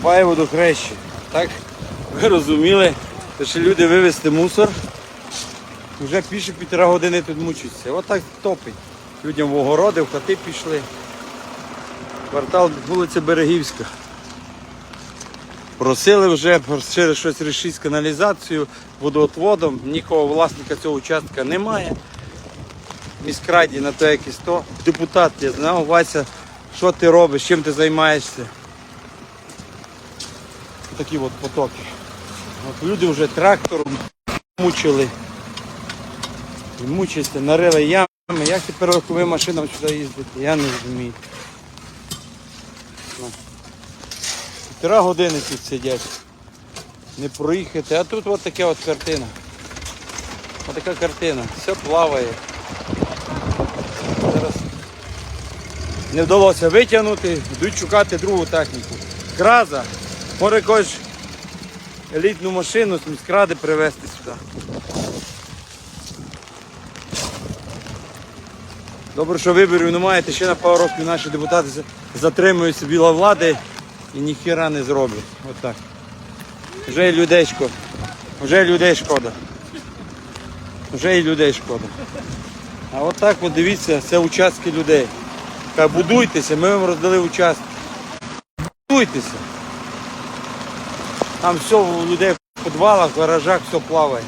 копає водохрещі. Так, ви розуміли, що люди вивезти мусор. Вже більше півтора години тут мучаться. Отак топить. Людям в огороди, в хати пішли. Квартал вулиця Берегівська. Просили вже через щось рішити з водоотводом. Нікого власника цього участка немає. Міськраді на те якісь то. Депутат, я знав, Вася, що ти робиш, чим ти займаєшся. Такі от потоки. От люди вже трактором мучили. Мучаться, нарили ями. Як тепер легковим машинам сюди їздити? Я не розумію. Півтора години тут сидять. Не проїхати. А тут от така от картина. Ось така картина. Все плаває. Зараз не вдалося витягнути, йдуть шукати другу техніку. Краза, може якусь елітну машину з міськради привезти сюди. Добре, що виборів немає, ще на пару років наші депутати затримуються біля влади і ніхіра не зроблять. Отак. Вже і людей шкода. Вже і людей шкода. Вже і людей шкода. А отак от дивіться, це участки людей. Будуйтеся, ми вам роздали участки. Будуйтеся. Там все у людей в підвалах, в гаражах все плаває.